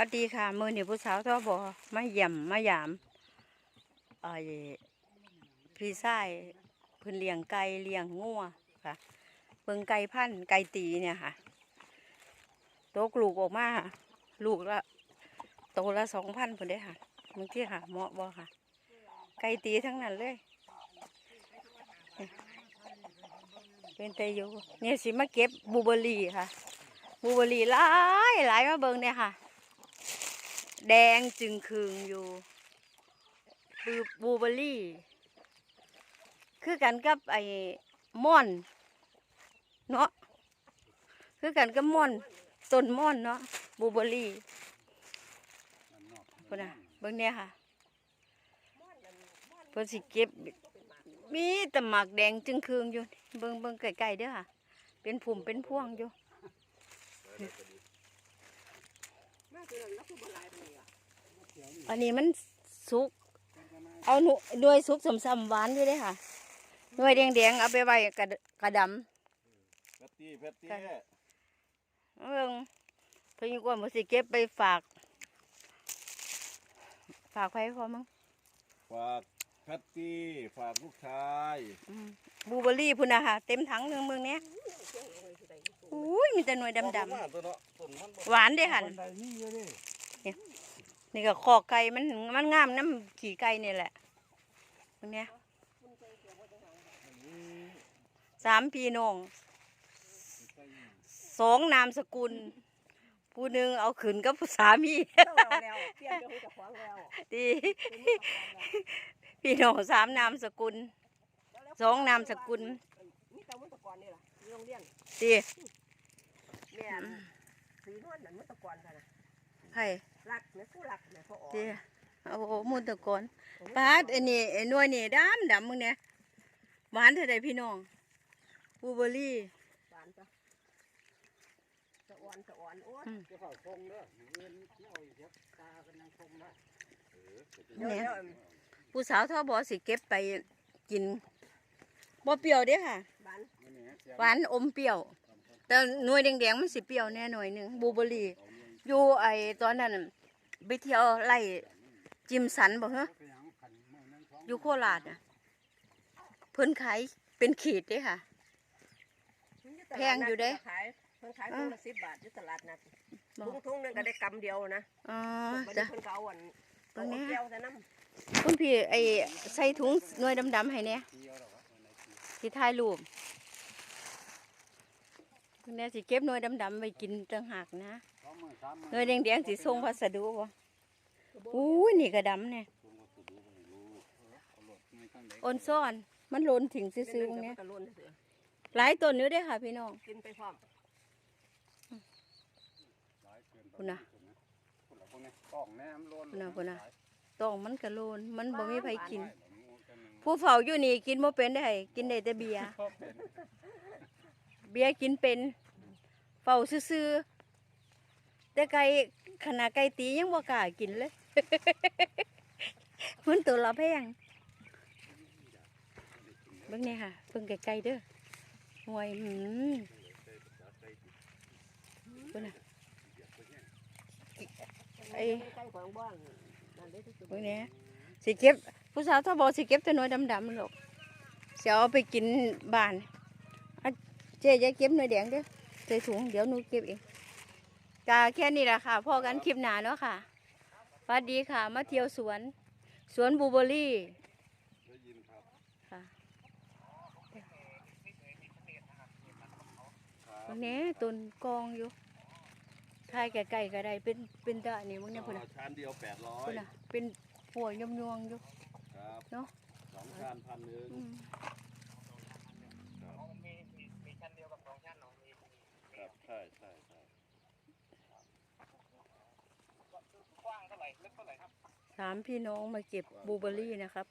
วัสดีค่ะ มือหนีผู้สาวทอบอมาเยี่ยมมายามไอ้พี่ชายพิ่นเลี้ยงไก่เลี้ยงงัวค่ะเบิ่งไก่พันไก่ตีเนี่ยค่ะโตกลูกออกมาลูกละโตละสองพันเพิ่นได้ค่ะมึงที่ค่ะเหมาะบ่ค่ะ ไก่ตีทั้งนั้นเลยเป็นแต่อยู่เนี่ยสิมาเก็บบูเบอรี่ค่ะบูเบอรี่หลายหลายมาเบิ่งเนี่ยค่ะ แดงจึงคืงอยู่คือบูเบอรี่ คือกันกับไอ้ม่อน เนาะคือกันกับม่อนต้นม่อนเนาะบูเบอรี่เพิ่นน่ะเบิ่งเนี่ยค่ะเพิ่นสิเก็บมีต่หมากแดงจึงคืงอยู่ เบิ่งเบิ่งไกลๆเด้อค่ะ เป็นผุ่มเป็นพวงอยู่ อันนี้มันสุก เอาหนูด้วยสุกสมซ้ำหวานอยู่เด้อค่ะหน่วยแดงๆเอาไปไว้กระดกระดเพตตี้เพตตี้ำเอิงเพิ่นกว่าบ่สิเก็บไปฝาก ฝากไผพอมั้งฝากเพตตี้ฝากลูกชายอืมบลูเบอร์รี่พุ่นน่ะค่ะเต็มถังหนึงเมืองเนี้ยอุ้ย มีแต่หน่วยดำตัวเนาะต้นมันบ่ๆหวานเด้อหั่นบันไดนี่เยอะดินี่ก็คอกไก่มันมันงามน้ำขี่ไก่นี่แหละตรงเนี้ยสามพี่น้องสองนามสกุล ผู้หนึ่งเอาขืนกับผู้สามีต้องเอาแล้วเปลี่ยนเดี๋ยวจะขวางแล้วดีพี่น้องสามนามสกุลสองนามสกุลนี่ตามุตะกอนนี่ล่ะโรงเรียนดี แม่นสีนวลนั่นมุตะกอนค่ะนะไผ่รักแม่ผู้รักแม่พ่ออ๋อดีโอ้โหมุนตะกอนปาดอันนี้ไอ้หน่วยนี่ดำดำมึงเนี่ยหวานเท่าใดพี่น้องบลูเบอร์รี่ หวานจ้ะสะอ่อนสะอ่อนโอ้ยจะเฝ้าคงเด้อเงินเที่ยวอีกเดี๋ยวตากันยังคงนะเดี๋ยวเนี่ยเดี๋ยวผู้สาวทอบอสิเก็บไปกินบ่เปรี้ยวเด้อค่ะบานมันนี่เสียหวานอมเปรี้ยว แต่หน่วยแดงๆมันสิเปรี้ยวแน่หน่อยหนึงบลูเบอร์รี่อยู่ไอ้ตอนนั้นน่ะไปเที่ยวไล่จิมสันบ่ฮะไปหยังขันมือนั่งท้องอยู่โคราชน่ะเพิ่นขายเป็นขีดเด้อค่ะ แพงอยู่เด้ขายเพิ่นขายถุงละสิบบาทอยู่ตลาดนัดบ่ถุงถุงหนึงก็ได้กำเดียวนะอ๋อบัดจ้ะนี้เพิ่นก็เอาอันตรงเนี้ยเอาแก้วแต่น้ำคุณพี่ไอ้ใส่ถุงหน่วยดำๆให้เนี่ยเที่ยวหรอวะวันไหนที่สิถ่ายรูป คุณแม่สิเก็บหน่วยดำๆไว้กินต่างหากนะสองมือสามมือหน่วยแดงๆสิส่งพัสดุบ่อู้ยนี่ก็ดำเนี่ยคงก็สุดดูก็ไม่รู้เออเอาหลดไม่ตั้งไหนออนซ่อนมันหล่นถึงซื้อๆตรงเนี้ยก็ล้นเสือหลายต้นอยู่เด้อค่ะพี่น้องกินไปพร้อมหลายเกินไปคุณน่ะคุณน่ะพวกนี้กล้องแนมโลนคุณน่ะคุณน่ะต้องมันก็โลนมันบ่มีไผกินหลายหลงงูกันหนึ่งผู้เฝ้าอยู่นี่กินบ่เป็นได้กินได้แต่เบียร์ชอ บเป็นเบียกินเป็นเฝ้าซื่อๆแต่ไก่ขนาดไก่ตียังบ่กล้ากินเลย มันตัวละแพงเบิ่งนี่ค่ะเบิ่งไกลๆเด้อห่วยหืมคุณน่ะไอ้ใกล้องนนั่นได้เบิ่งนี่สิเก็บผู้สาวถ้าบอกสิเก็บต่หน่วยดำๆหรอกเสิเอาไปกินบ้าน เจ๊อย่าเก็บหน่วยแดงเด้อใส่ถุงเดี๋ยวหนูเก็บเองกาแค่นี้แหละค่ะพอกันคลิปหน้าเนาะค่ะสวัสดีค่ะ มาเที่ยวสวน สวนบลูเบอร์รี่ได้ยินครับค่ะตรงนี้ต้นกองอยู่ทายไก่ๆก็ได้เป็นเป็นตาอันนี้มึงเนี่ยพุ่นน่ะชานเดียวแปดร้อยพุ่นน่ะเป็นหัวยมยวงๆอยู่ครับเนาะสองชานพันหนึ่ง อืม ครับใช่ใช่ใช่สามพี่น้องมาเก็บบลูเบอร์รี่นะครับ